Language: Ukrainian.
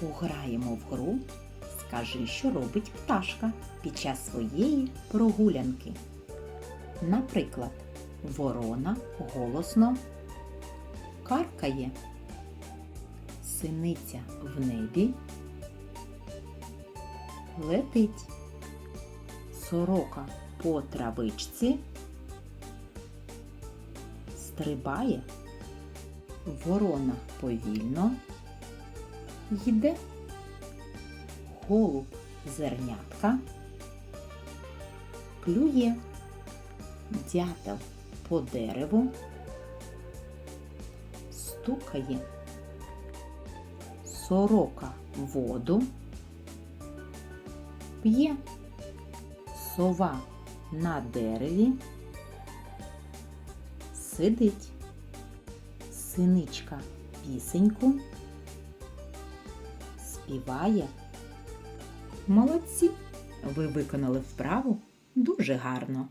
Пограємо в гру. Скажи, що робить пташка під час своєї прогулянки. Наприклад, ворона голосно каркає. Синиця в небі летить. Сорока по травичці стрибає. Ворона повільно йде. Голуб зернятка клює. Дятел по дереву стукає. Сорока воду п'є. Сова на дереві сидить. Синичка пісеньку співає. Молодці! Ви виконали вправу дуже гарно.